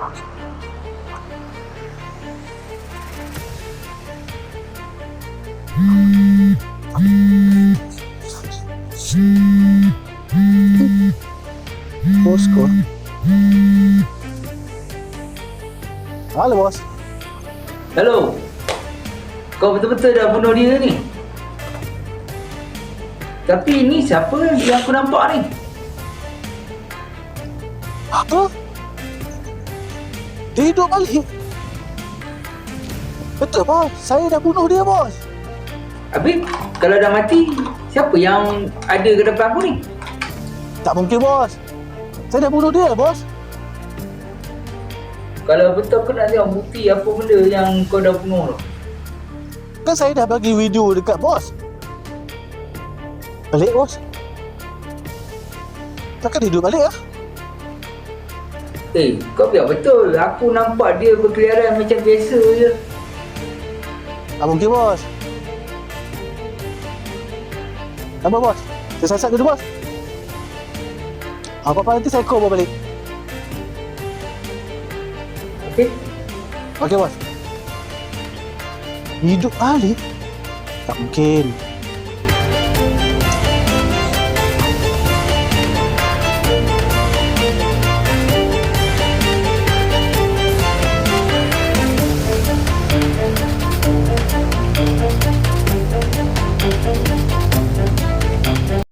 Bosku. Halo bos. Halo. Kau betul-betul dah bunuh dia ni. Tapi ni siapa yang aku nampak ni? Apa? Dia hidup balik? Betul bos, saya dah bunuh dia bos. Habis kalau dah mati, siapa yang ada ke depan aku ni? Tak mungkin bos. Saya dah bunuh dia bos. Kalau betul aku nak tengok bukti apa benda yang kau dah bunuh tu. Kan saya dah bagi video dekat bos. Balik bos. Takkan dia hidup balik ah? Eh, kau biar betul. Aku nampak dia berkeliaran macam biasa je. Tak mungkin bos. Apa bos? Saya sasat dulu bos. Apa-apa nanti saya call balik. Okey? Okey bos. Hidup balik? Tak mungkin.